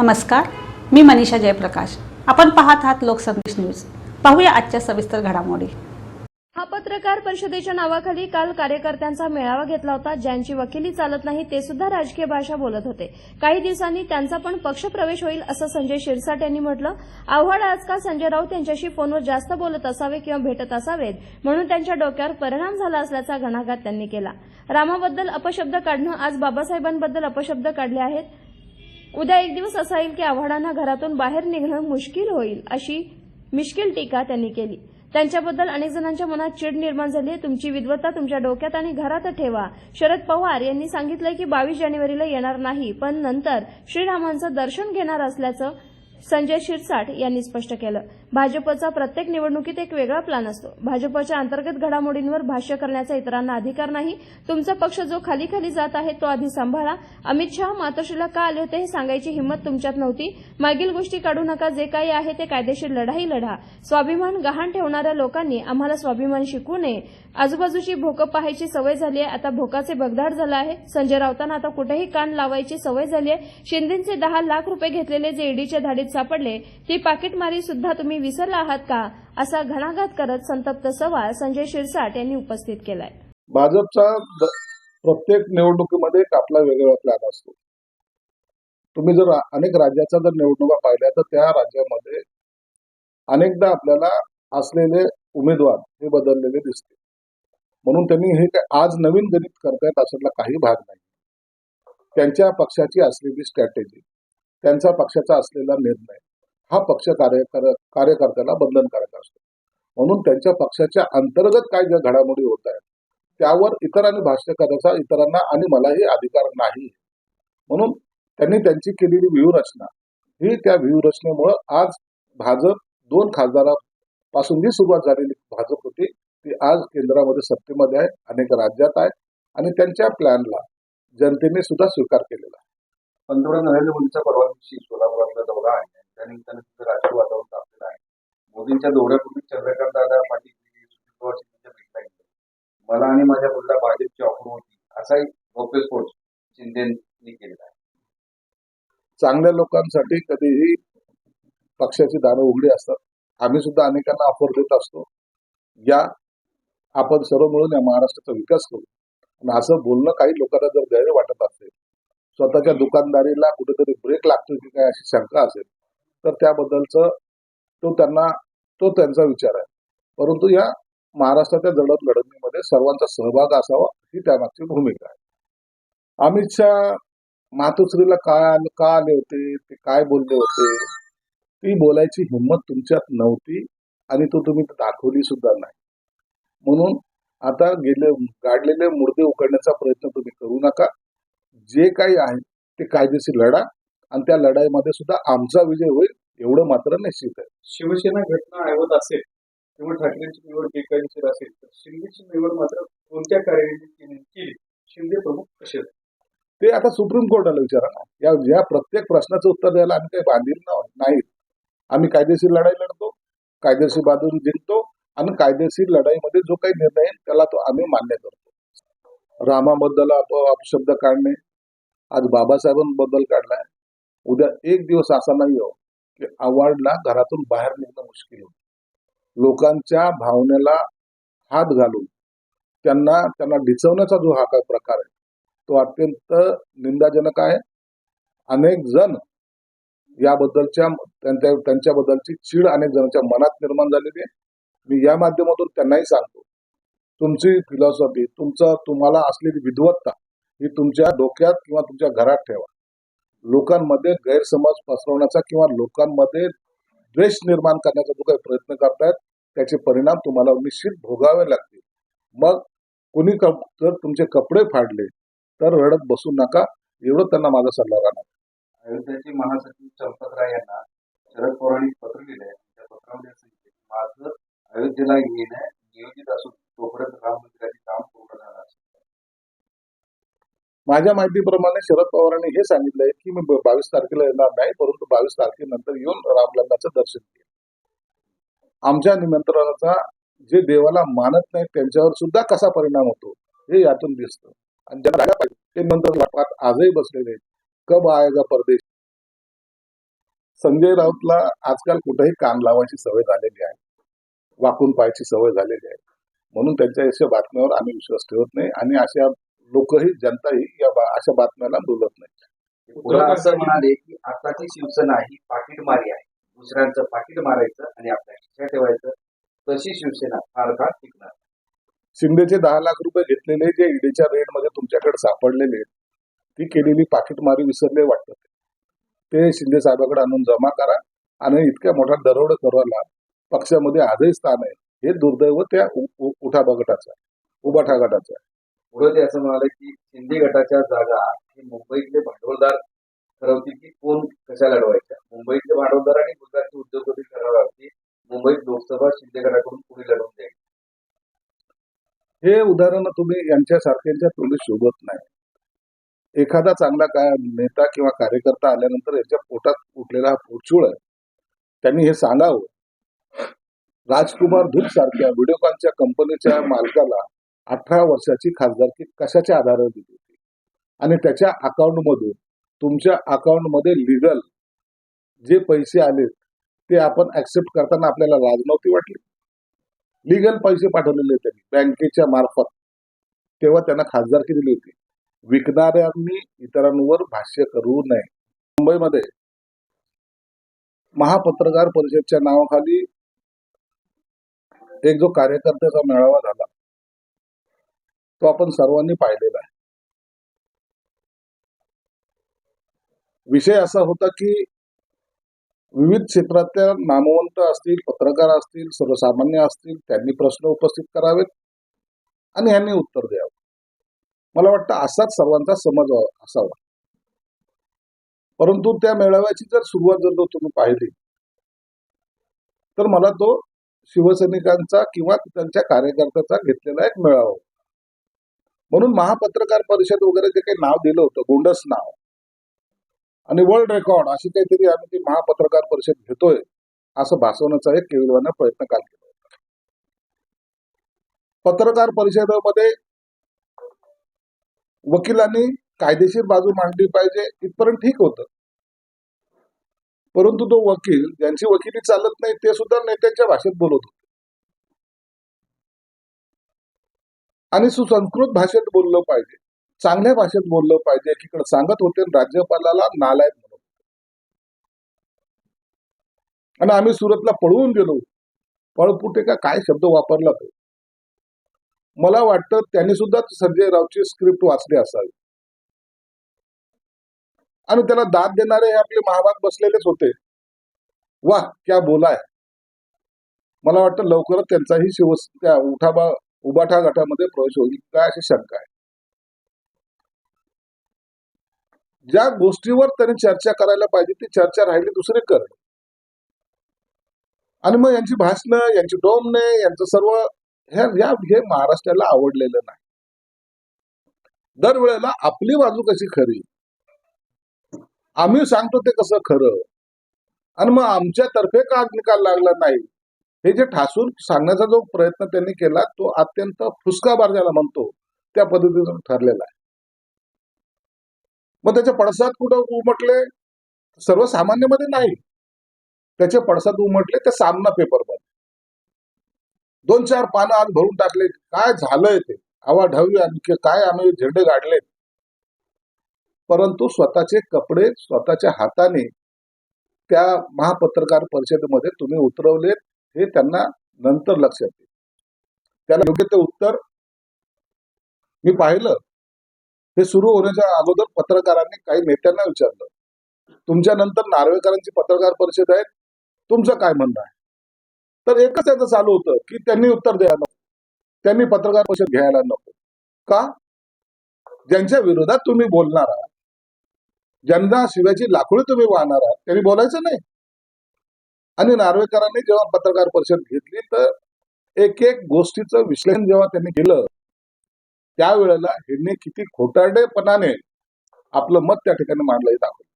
नमस्कार मी मनीषा जयप्रकाश. आपण पाहत आहात लोकसंदेश न्यूज. पाहूया आजच्या सविस्तर घडामोडी. हा पत्रकार परिषदेच्या नावाखाली काल कार्यकर्त्यांचा मेळावा घेतला होता. ज्यांची वकिली चालत नाही ते सुद्धा राजकीय भाषा बोलत होते. काही दिवसांनी त्यांचा पण पक्षप्रवेश होईल असं संजय शिरसाट यांनी म्हटलं. आव्हाड आजकाल संजय राऊत यांच्याशी फोनवर जास्त बोलत असावे किंवा भेटत असावेत म्हणून त्यांच्या डोक्यावर परिणाम झाला असल्याचा घणाघात त्यांनी केला. रामाबद्दल अपशब्द काढणं आज बाबासाहेबांबद्दल अपशब्द काढले आहेत. उद्या एक दिवस असा येईल की आव्हाडांना घरातून बाहेर निघणं मुश्किल होईल अशी मिश्किल टीका त्यांनी केली. त्यांच्याबद्दल अनेक जणांच्या मनात चिड निर्माण झाली आहे. तुमची विद्वत्ता तुमच्या डोक्यात आणि घरात ठेवा. शरद पवार यांनी सांगितलं की बावीस जानेवारीला येणार नाही पण नंतर श्रीरामांचं दर्शन घेणार असल्याचं संजय शिरसाट यांनी स्पष्ट केलं. भाजपचा प्रत्येक निवडणुकीत एक वेगळा प्लान असतो. भाजपच्या अंतर्गत घडामोडींवर भाष्य करण्याचा इतरांना अधिकार नाही. तुमचा पक्ष जो खाली खाली जात आहे तो आधी सांभाळा. अमित शहा मातोश्रीला का आले होते हे सांगायची हिंमत तुमच्यात नव्हती. मागील गोष्टी काढू नका जे काही आहे ते कायदेशीर लढाई लढा. स्वाभिमान गहाण ठेवणाऱ्या लोकांनी आम्हाला स्वाभिमान शिकवू नये. आजूबाजूची भोकं पाहायची सवय झाली आहे आता भोकाचे भगदाड झालं आहे. संजय राऊतांना आता कुठेही कान लावायची सवय झाली आहे शिंदेचे दहा लाख रुपये घेतलेले जे ईडीच्या धाडीत सापडले ती पाकिटमारी सुद्धा तुम्ही विसरला आहात का? असा घणाघात करत संतप्त सवाल संजय शिरसाट यांनी उपस्थित केलाय. भाजपचा प्रत्येक निवडणुकीमध्ये एक आपला वेगवेगळा प्लॅन असतो. तुम्ही जर अनेक राज्याच्या जर निवडणुका पाहिल्या तर त्या राज्यामध्ये अनेकदा आपल्याला असलेले उमेदवार हे बदललेले दिसते म्हणून त्यांनी हे आज नवीन गणित करतायत असला काही भाग नाही. त्यांच्या पक्षाची असलेली स्ट्रॅटेजी त्यांचा पक्षाचा असलेला निर्णय हा पक्ष कार्यकर कार्यकर्त्याला बंधनकारक असतो. म्हणून त्यांच्या पक्षाच्या अंतर्गत काय ज्या घडामोडी होत आहेत त्यावर इतरांनी भाष्य करायचा इतरांना आणि मलाही अधिकार नाही. म्हणून त्यांनी त्यांची केलेली व्यूहरचना ही त्या व्यूहरचनेमुळं आज भाजप दोन खासदारापासून जी सुरुवात झालेली भाजप होती ती आज केंद्रामध्ये सत्तेमध्ये आहे अनेक राज्यात आहे आणि त्यांच्या प्लॅनला जनतेने सुद्धा स्वीकार केलेला आहे. पंतप्रधान नरेंद्र मोदींचा परवा दिवशी सोलापुरातला दौरा आहे. त्यानिमित्तानं तिथं राजकीय वातावरण तापलेलं आहे. मोदींच्या दौऱ्यापूर्वी चंद्रकांत दादा पाटील भेटला गेले मला आणि माझ्या मुलीला भाजपची ऑफर होती. असाही गौप्यस्फोट शिंदेनी केलेला आहे. चांगल्या लोकांसाठी कधीही पक्षाची दारं उघडी असतात. आम्ही सुद्धा अनेकांना ऑफर देत असतो. या आपण सर्व मिळून या महाराष्ट्राचा विकास करू. आणि असं बोलणं काही लोकांना जर गैर वाटत असतं स्वतःच्या दुकानदारीला कुठेतरी ब्रेक लागतो की काय अशी शंका असेल तर त्याबद्दलचं तो त्यांना तो त्यांचा विचार आहे. परंतु या महाराष्ट्राच्या जडत लढणीमध्ये सर्वांचा सहभाग असावा ही त्यामागची भूमिका आहे. अमित शहा मातोश्रीला काय आले का आले होते ते काय बोलले होते? ती बोलायची हिंमत तुमच्यात नव्हती आणि तो तुम्ही दाखवली सुद्धा नाही. म्हणून आता गेले गाडलेले मुर्दे उकडण्याचा प्रयत्न तुम्ही करू नका. जे काही आहे ते कायदेशीर लढा आणि त्या लढाईमध्ये सुद्धा आमचा विजय होईल एवढं मात्र निश्चित आहे. शिवसेना घटना ऐवत असेल किंवा ठाकरेंची निवड बेकायदेशीर असेल तर शिंदेची निवड मात्र कोणत्या कार्याने केली शिंदे प्रमुख कसे? ते आता सुप्रीम कोर्टाला विचारा ना. या या प्रत्येक प्रश्नाचं उत्तर द्यायला आम्ही काही बांधील ना- नाहीत. आम्ही कायदेशीर लढाई लढतो कायदेशीर बाजून जिंकतो आणि कायदेशीर लढाईमध्ये जो काही निर्णय आहे त्याला तो आम्ही मान्य करतो. रामाबद्दल अपशब्द काढणे. आज बाबासाहेबांबद्दल काढलाय. उद्या एक दिवस असा नाही हो की आव्हाडला घरातून बाहेर निघणं मुश्किल होत. लोकांच्या भावनेला हात घालून त्यांना त्यांना डिचवण्याचा जो हा काय प्रकार आहे तो अत्यंत निंदाजनक आहे. अनेक जण याबद्दलच्या त्यांच्या त्यांच्याबद्दलची चीड अनेक जणांच्या मनात निर्माण झालेली आहे. मी या माध्यमातून त्यांनाही सांगतो तुमची फिलॉसॉफी तुमचं तुम्हाला असलेली विद्वत्ता ही तुमच्या डोक्यात किंवा तुमच्या घरात ठेवा. लोकांमध्ये गैरसमज पसरवण्याचा किंवा लोकांमध्ये द्वेष निर्माण करण्याचा जो काही प्रयत्न करतायत त्याचे परिणाम तुम्हाला निश्चित भोगावे लागतील. मग कुणी कप- जर तुमचे कपडे फाडले तर रडत बसू नका एवढं त्यांना माझा सल्ला राहणार. अयोध्याचे महासचिव चंपत राय यांना शरद पवारांनी पत्र लिहिले आहे त्या पत्रामध्ये माझं अयोध्येला येणं माझ्या माहितीप्रमाणे शरद पवारांनी हे सांगितलंय की मी बावीस तारखेला येणार नाही परंतु बावीस तारखेनंतर येऊन रामलल्लाचं दर्शन घेईन. आमच्या निमंत्रणाचा जे देवाला मानत नाही त्यांच्यावर सुद्धा कसा परिणाम होतो हे यातून दिसतं. आणि ज्यांना राहिला पाहिजे ते नंतर वाटपात आजही बसलेले कब आएगा परदेश? संजय राऊतला आजकाल कुठेही कान लावायची सवय झालेली आहे. वाकून पाहायची सवय झालेली आहे. म्हणून त्यांच्या अशा बातम्यावर आम्ही विश्वास ठेवत नाही. आणि अशा लोकही जनताही या अशा बातम्याला बोलत नाही असं म्हणाले की आताची शिवसेना ही पाकिटमारी आहे. दुसऱ्यांचं पाकिट मारायचं आणि आपल्या खिशा ठेवायचं तशी शिवसेना फार काळ टिकणार शिंदेचे दहा लाख रुपये घेतलेले जे ईडीच्या रेडमध्ये तुमच्याकडे सापडलेले ती केलेली पाकिटमारी विसरले वाटतं. ते शिंदे साहेबाकडे आणून जमा करा आणि इतक्या मोठा दरोड करायला पक्षामध्ये आजही स्थान आहे. हे दुर्दैव त्या उठा बगटाचं आहे, उबाठा गटाचं आहे. पुढे ते असं म्हणाले की शिंदे गटाच्या जागा हे मुंबईतले भांडवलदार ठरवतील की कोण कशा लढवायच्या? मुंबईतले भांडवलदार आणि गुजरातचे उद्योगपती ठरवणार की मुंबईत लोकसभा शिंदे गटाकडून पुढे लढवून द्यायची हे उदाहरण तुम्ही यांच्यासारख्यांच्या तुम्ही शोधत नाही. एखादा चांगला काय नेता किंवा कार्यकर्ता आल्यानंतर यांच्या पोटात उठलेला हा पोचूळ आहे. त्यांनी हे सांगावं. राजकुमार धूप सारख्या व्हिडिओकॉनच्या कंपनीच्या मालकाला अठरा वर्षाची खासदारकी कशाच्या आधारावर दिली होती? आणि त्याच्या अकाउंटमधून तुमच्या अकाउंटमध्ये लिगल जे पैसे आले ते आपण ऍक्सेप्ट करताना आपल्याला लाज नव्हती वाटली? लिगल पैसे पाठवलेले त्यांनी बँकेच्या मार्फत. तेव्हा त्यांना खासदारकी दिली होती. विकणाऱ्यांनी इतरांवर भाष्य करू नये. मुंबईमध्ये महापत्रकार परिषदच्या नावाखाली एक जो कार्यकर्त्याचा मेळावा झाला तो आपण सर्वांनी पाहिलेला आहे. विषय असा होता की विविध क्षेत्रातल्या नामवंत असतील पत्रकार असतील सर्वसामान्य असतील त्यांनी प्रश्न उपस्थित करावेत आणि यांनी उत्तर द्यावं. मला वाटतं असाच सर्वांचा समज असावा. परंतु त्या मेळाव्याची जर सुरुवात जर तुम्ही पाहिली तर मला तो शिवसैनिकांचा किंवा त्यांच्या कार्यकर्त्याचा घेतलेला एक मेळावा होता. म्हणून महापत्रकार परिषद वगैरे जे काही नाव दिलं होतं गोंडस नाव आणि वर्ल्ड रेकॉर्ड अशी काहीतरी आम्ही ती महापत्रकार परिषद घेतोय असं भासवण्याचा एक केविलवाना प्रयत्न काल केला होता. पत्रकार परिषदेमध्ये वकिलांनी कायदेशीर बाजू मांडली पाहिजे इथपर्यंत ठीक होतं परंतु तो वकील ज्यांची वकिली चालत नाही ते सुद्धा नेत्यांच्या भाषेत बोलत होते आणि सुसंस्कृत भाषेत बोललं पाहिजे. चांगल्या भाषेत बोललं पाहिजे. एकीकडे सांगत होते आणि राज्यपालाला नालायक म्हणून आणि आम्ही सुरतला पळवून गेलो. पळपुटे का काय शब्द वापरला तो? मला वाटतं त्यांनी सुद्धा संजय रावची स्क्रिप्ट वाचली असावी. आणि त्याला दाद देणारे हे आपले महाभाग बसलेलेच होते. वा क्या बोलाय मला वाटतं लवकरच त्यांचाही शिव त्या उठाबा उबाठा गटामध्ये प्रवेश होईल काय अशी शंका आहे? ज्या गोष्टीवर त्यांनी चर्चा करायला पाहिजे ती चर्चा राहिली दुसरी कर. आणि मग यांची भाषणं यांची डोमणे यांचं सर्व ह्या हे महाराष्ट्राला आवडलेलं नाही. दरवेळेला आपली बाजू कशी खरी? आम्ही सांगतो ते कसं खरं? आणि मग आमच्यातर्फे का निकाल लागला नाही? हे जे ठासून सांगण्याचा जो प्रयत्न त्यांनी केला तो अत्यंत फुसकाबार ज्याला म्हणतो त्या पद्धतीनं ठरलेला आहे. मग त्याचे पडसाद कुठं उमटले? सर्वसामान्यमध्ये नाही. त्याचे पडसाद उमटले ते सामना पेपरमध्ये दोन चार पानं आज भरून टाकले. काय झालंय ते? आवा ढवी आणखी काय आम्ही झेंडे गाडले? परंतु स्वतःचे कपडे स्वतःच्या हाताने त्या महापत्रकार परिषदेमध्ये तुम्ही उतरवलेत. हे त्यांना नंतर लक्षात येईल. त्याला योग्य ते उत्तर मी पाहिलं. हे सुरू होण्याच्या अगोदर पत्रकारांनी काही नेत्यांना विचारलं. तुमच्या नंतर नार्वेकरांची पत्रकार परिषद आहे तुमचं काय म्हणणं आहे? तर एकच याचं चालू होतं की त्यांनी उत्तर द्यायला नको. त्यांनी पत्रकार परिषद घ्यायला नको. का? ज्यांच्या विरोधात तुम्ही बोलणार आहात ज्यांना शिव्याची लाखोळी तुम्ही वाहणार आहात त्यांनी बोलायचं नाही. आणि नार्वेकरांनी जेव्हा पत्रकार परिषद घेतली तर एक एक गोष्टीचं विश्लेषण जेव्हा त्यांनी केलं त्यावेळेला ह्यांनी किती खोटारडेपणाने आपलं मत त्या ठिकाणी मांडलंही दाखवलं.